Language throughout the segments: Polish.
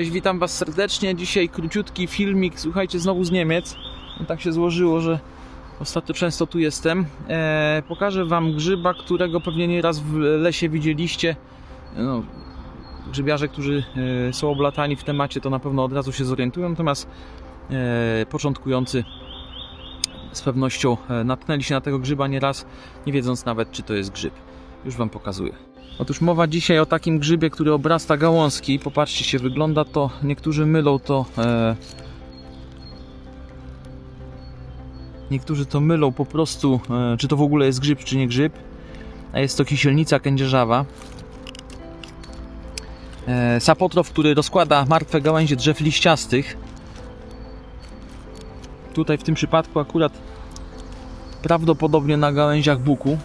Cześć, witam Was serdecznie. Dzisiaj króciutki filmik, słuchajcie, znowu z Niemiec. No, tak się złożyło, że ostatnio często tu jestem. E, pokażę Wam grzyba, którego pewnie nieraz w lesie widzieliście. No, grzybiarze, którzy e, są oblatani w temacie, to na pewno od razu się zorientują, natomiast e, początkujący z pewnością e, natknęli się na tego grzyba nieraz, nie wiedząc nawet, czy to jest grzyb. Już Wam pokazuję. Otóż mowa dzisiaj o takim grzybie, który obrasta gałązki. Popatrzcie się, wygląda to, niektórzy mylą to. E, niektórzy to mylą po prostu, e, czy to w ogóle jest grzyb, czy nie grzyb. A jest to kisielnica kędzierzawa. E, który rozkłada martwe gałęzie drzew liściastych. Tutaj w tym przypadku akurat prawdopodobnie na gałęziach buku.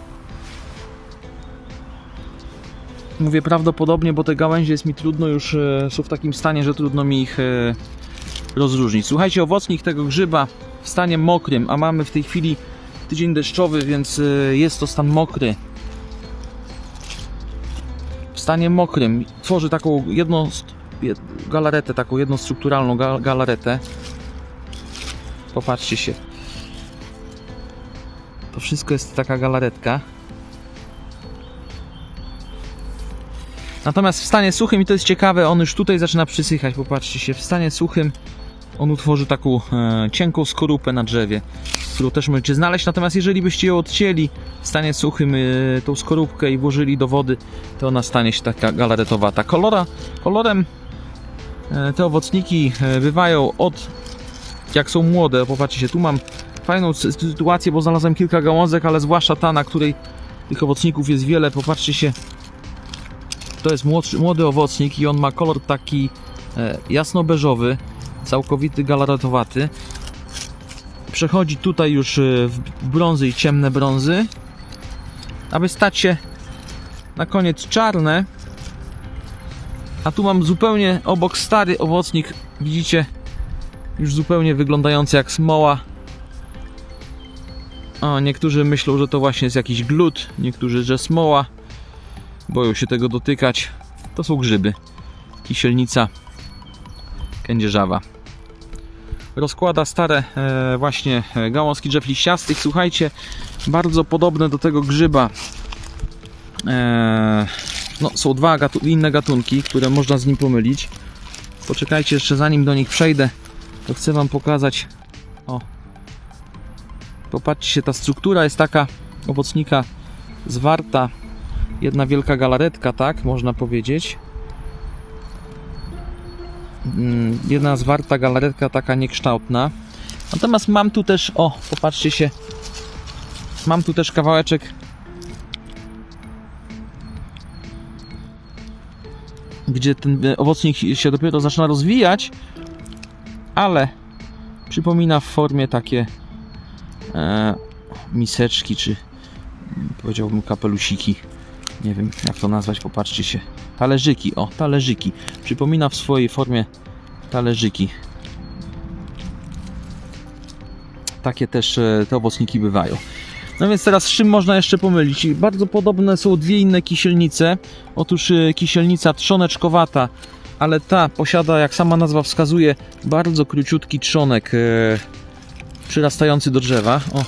Mówię prawdopodobnie, bo te gałęzie jest mi trudno już, e, są w takim stanie, że trudno mi ich e, rozróżnić. Słuchajcie, owocnik tego grzyba w stanie mokrym, a mamy w tej chwili tydzień deszczowy, więc e, jest to stan mokry. W stanie mokrym tworzy taką jedną galaretę, taką jednostrukturalną ga- galaretę. Popatrzcie się. To wszystko jest taka galaretka. Natomiast w stanie suchym, i to jest ciekawe, on już tutaj zaczyna przysychać. Popatrzcie się, w stanie suchym on utworzy taką e, cienką skorupę na drzewie, którą też możecie znaleźć. Natomiast jeżeli byście ją odcięli w stanie suchym, e, tą skorupkę i włożyli do wody, to ona stanie się taka galaretowata. Kolora, kolorem e, te owocniki e, bywają od jak są młode. Popatrzcie się, tu mam fajną sy- sytuację, bo znalazłem kilka gałązek, ale zwłaszcza ta, na której tych owocników jest wiele. Popatrzcie się, to jest młodszy, młody owocnik i on ma kolor taki e, jasno-beżowy, całkowity galaretowaty. Przechodzi tutaj już e, w brązy i ciemne brązy, aby stać się na koniec czarne. A tu mam zupełnie obok stary owocnik, widzicie, już zupełnie wyglądający jak smoła. O, niektórzy myślą, że to właśnie jest jakiś glut, niektórzy, że smoła boją się tego dotykać. To są grzyby. Kisielnica kędzierzawa. Rozkłada stare e, właśnie e, gałązki drzew liściastych. Słuchajcie, bardzo podobne do tego grzyba. E, no, są dwa gatu inne gatunki, które można z nim pomylić. Poczekajcie jeszcze zanim do nich przejdę, to chcę Wam pokazać. O, popatrzcie, ta struktura jest taka owocnika zwarta jedna wielka galaretka, tak można powiedzieć. Mm, Jedna zwarta galaretka, taka niekształtna. Natomiast mam tu też, o, popatrzcie się, mam tu też kawałeczek gdzie ten e, owocnik się dopiero zaczyna rozwijać, ale przypomina w formie takie e, miseczki, czy mm, powiedziałbym kapelusiki nie wiem jak to nazwać, popatrzcie się. Talerzyki, o, talerzyki. Przypomina w swojej formie talerzyki. Takie też e, te owocniki bywają. No więc teraz z czym można jeszcze pomylić? Bardzo podobne są dwie inne kisielnice. Otóż e, kisielnica trzoneczkowata, ale ta posiada, jak sama nazwa wskazuje, bardzo króciutki trzonek e, przyrastający do drzewa. O,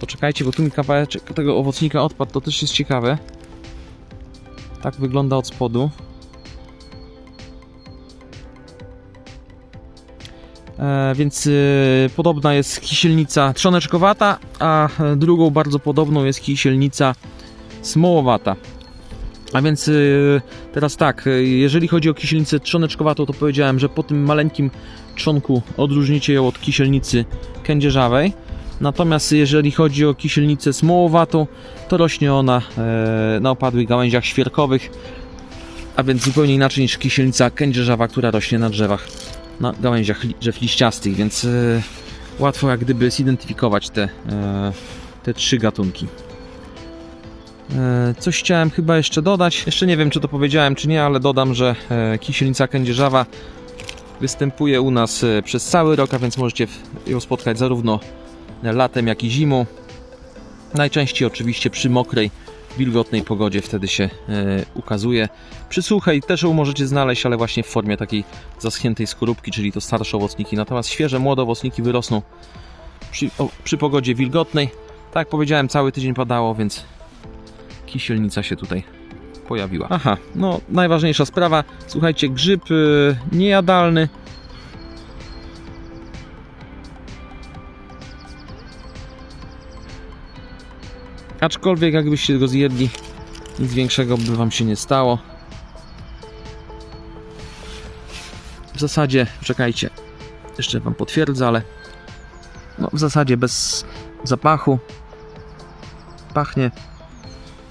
poczekajcie, bo tu mi kawałeczek tego owocnika odpadł, to też jest ciekawe. Tak wygląda od spodu. E, więc e, podobna jest kisielnica trzoneczkowata, a e, drugą bardzo podobną jest kisielnica smołowata. A więc e, teraz tak, jeżeli chodzi o kisielnicę trzoneczkowatą, to powiedziałem, że po tym maleńkim trzonku odróżnicie ją od kisielnicy kędzierzawej. Natomiast jeżeli chodzi o kisielnicę smołowatą, to rośnie ona e, na opadłych gałęziach świerkowych, a więc zupełnie inaczej niż kisielnica kędzierzawa, która rośnie na drzewach, na gałęziach drzew liściastych, więc e, łatwo jak gdyby zidentyfikować te, e, te trzy gatunki. Coś chciałem chyba jeszcze dodać. Jeszcze nie wiem, czy to powiedziałem, czy nie, ale dodam, że kisielnica kędzierzawa występuje u nas przez cały rok, a więc możecie ją spotkać zarówno latem, jak i zimą. Najczęściej oczywiście przy mokrej wilgotnej pogodzie wtedy się e, ukazuje. Przy suchej też ją możecie znaleźć, ale właśnie w formie takiej zaschniętej skorupki, czyli to starsze owocniki. Natomiast świeże, młode owocniki wyrosną przy, o, przy pogodzie wilgotnej. Tak jak powiedziałem, cały tydzień padało, więc kisielnica się tutaj pojawiła. Aha, no najważniejsza sprawa. Słuchajcie, grzyb y, niejadalny. Aczkolwiek jakbyście go zjedli, nic większego by wam się nie stało. W zasadzie, czekajcie, jeszcze wam potwierdzę, ale no, w zasadzie bez zapachu. Pachnie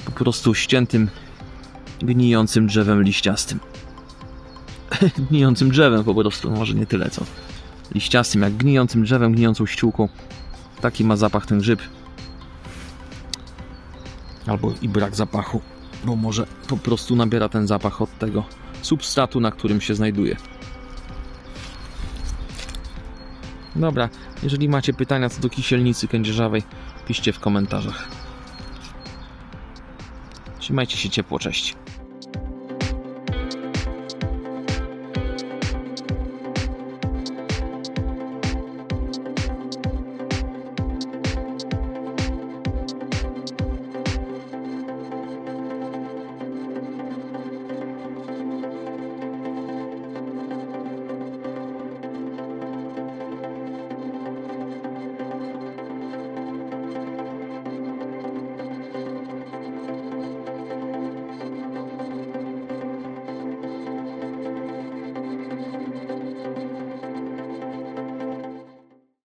po prostu ściętym, gnijącym drzewem liściastym. gnijącym drzewem po prostu, może nie tyle co liściastym, jak gnijącym drzewem, gnijącą ściółką. Taki ma zapach ten grzyb. Albo i brak zapachu, bo może po prostu nabiera ten zapach od tego substratu, na którym się znajduje. Dobra, jeżeli macie pytania co do kisielnicy kędzierzawej, piszcie w komentarzach. Trzymajcie się ciepło, cześć.